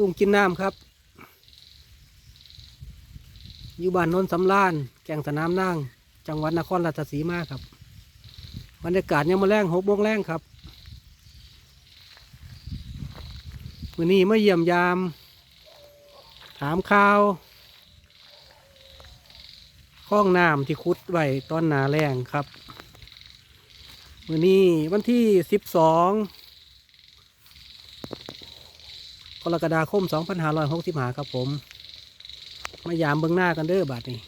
ตุงกินน้ำครับ อยู่บ้านโนนสำราน แก่งสนามนั่งจังหวัดนครราชสีมาครับบรรยากาศยังมาแรงหกโมงแรงครับวันนี้มาเยี่ยมยาม ถามข่าวข้องน้ำที่คุดไว้ตอนหนาแรงครับวันนี้วันที่สิบสอง กรกฎาคมสองพันห้าร้อยหกสิบหาครับผม มายามเบื้องหน้ากันเด้อบาดนี้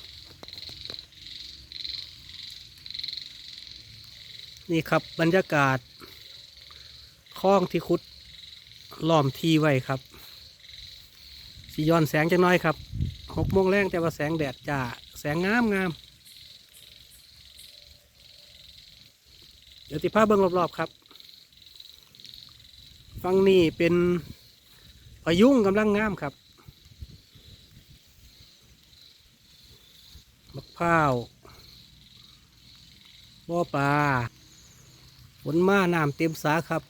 นี่ครับบรรยากาศคลองที่คุดล้อมทีไว้ครับสีย้อนแสงจังน้อยครับหกโมงแรงแต่ว่าแสงแดดจ้าแสงงามงามเดี๋ยวติภาพเบิ้องรอบๆครับ ฟังนี่เป็น พายุงกำลังงามครับมะพร้าวบ่อปลาฝนมาน้ำเต็มสาครับ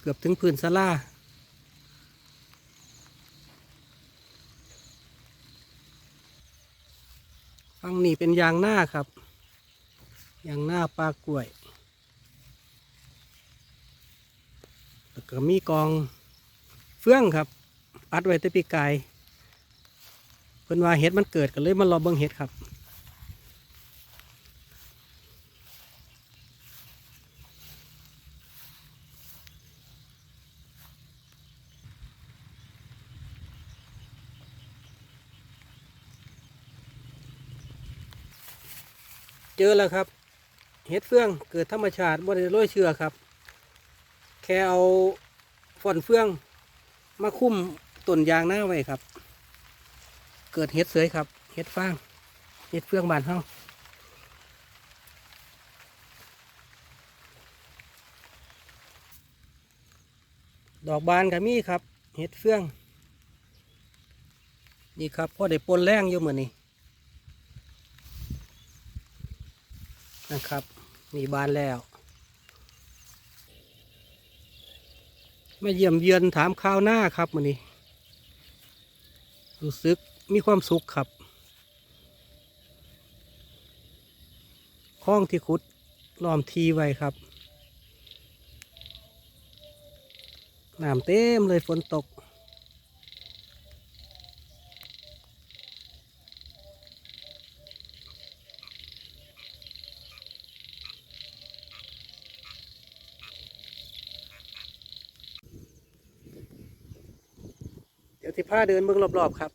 เกือบถึงพื้นสลาฟังนี่เป็นยางหน้าครับ ยางหน้าปลากล้วย แล้ว ก็มีกองเฟื่องครับอัดไว้แตะปีกายเพิ่นว่าเห็ดมันเกิดกันเลยมารอเบิ่งเห็ดครับ เจอแล้วครับ เห็ดเฟื่องเกิดธรรมชาติบริโรยเชือครับ แค่เอาฝอนเฟื่อง มาคุ้มต้นยางหน้าไว้ครับ เกิดเห็ดเสยครับเห็ดฟางเห็ดเฟื่องบานเฮาดอกบานก็มีครับ เห็ดเฟื่อง นี่ครับพ่อได้ปนแรงอยู่เหมือนนี้นะครับ มีบานแล้ว มาเยี่ยมเยือนถามข่าวหน้าครับมันนี้รู้สึกมีความสุขครับห้องที่ขุดล้อมทีไว้ครับน้ำเต็มเลยฝนตก เดี๋ยวที่ผ้าเดินเบื้องรอบๆครับ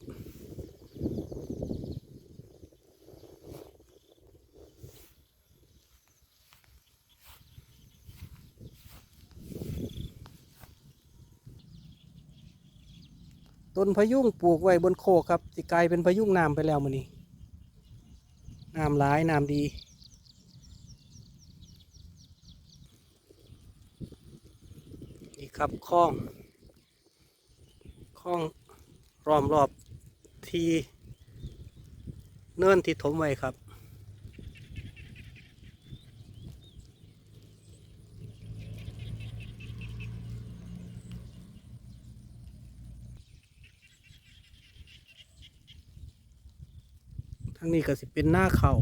ต้นพยุงปลูกไว้บนโคกครับสิกลายเป็นพยุงน้ำไปแล้วมันนี้น้ำหลายน้ำดีนี่ครับคลองคลอง ล้อมรอบที่เนินที่ถมไว้ครับ ทั้งนี้ก็สิเป็นหน้าเขา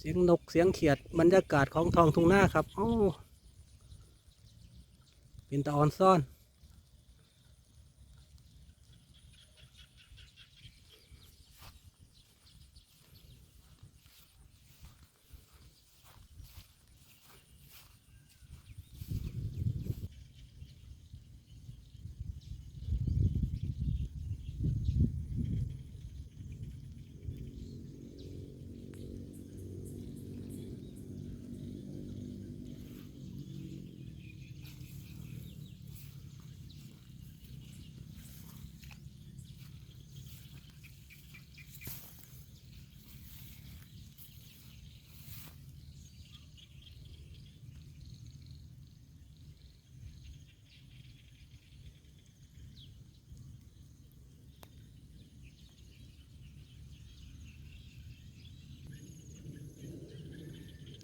เสียงนกเสียงเขียดบรรยากาศของทองทุ่งหน้าครับโอ้เป็นตะออนซ่อน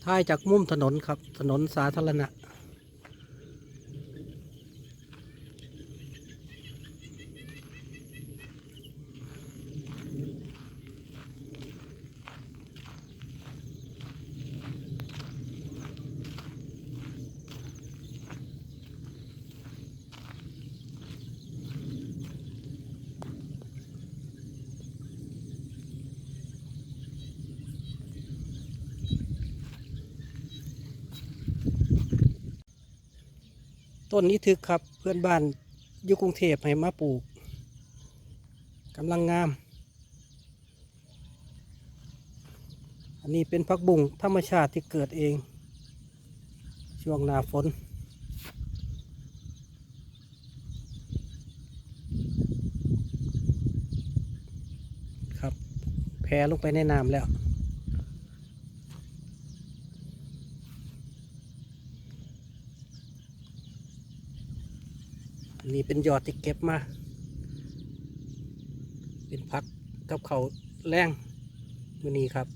ถ่ายจากมุมถนนครับ ถนนสาธารณะ ต้นนี้ทึกครับเพื่อนบ้านอยู่กรุงเทพให้มาปลูกกำลังงาม อันนี้เป็นพักบุ้งธรรมชาติที่เกิดเอง ช่วงหน้าฝน ครับแผ่ลงไปในน้ำแล้ว อันนี้เป็นยอดที่เก็บมา เป็นพักกับเขาแรงมือนี้ครับ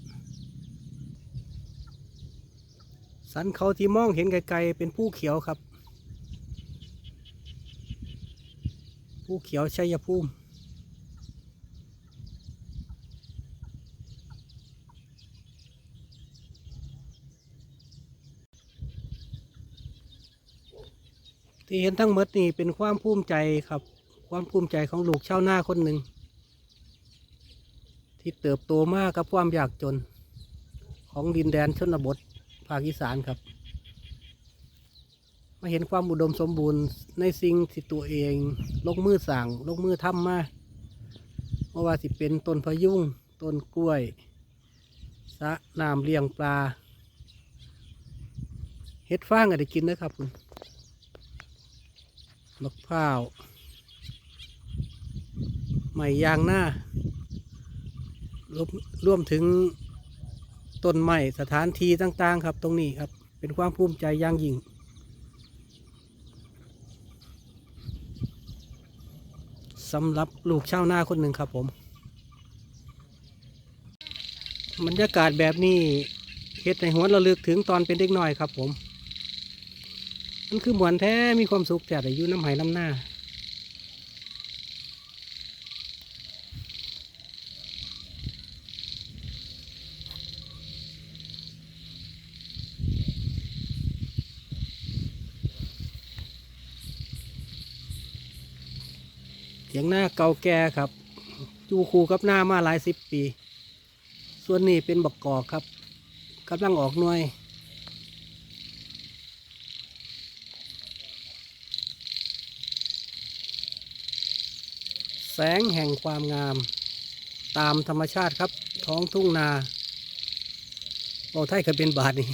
สันเขาที่มองเห็นไกลๆเป็นผู้เขียวครับ ผู้เขียวชัยภูมิ ที่เห็นทั้งหมดนี่เป็นความภูมิใจครับ ความภูมิใจของลูกชาวนาคนหนึ่ง ที่เติบโตมากกับความยากจน ของดินแดนชนบทภาคอีสานครับมาเห็นความอุดมสมบูรณ์ในสิ่งที่ตัวเองลงมือสั่งลงมือทำมาเพราะว่าสิเป็นต้นพยุงต้นกล้วยสะน้ำเลี้ยงปลาเฮ็ดฟางก็ได้กินนะครับคุณ มะพร้าวไม้ยางหน้ารวมรวมถึงต้นไม้สถานที่ต่าง ๆ ครับตรงนี้ครับ เป็นความภูมิใจอย่างยิ่งสำหรับลูกชาวนาคนหนึ่งครับผมบรรยากาศแบบนี้เฮ็ดในหัวนระลึกถึงตอนเป็นเด็กน้อยครับผม มันคือหมวนแท้มีความสุขแต่อยู่น้ำไหน้ำหน้าเถียงหน้าเก่าแก่ครับอยู่คู่กับหน้ามาหลายสิบปี ส่วนนี้เป็นบักกอกครับกำลังออกหน่วย แสงแห่งความงาม ตามธรรมชาติครับ ท้องทุ่งนาโอ้ไทยเคยเป็นบาทนี่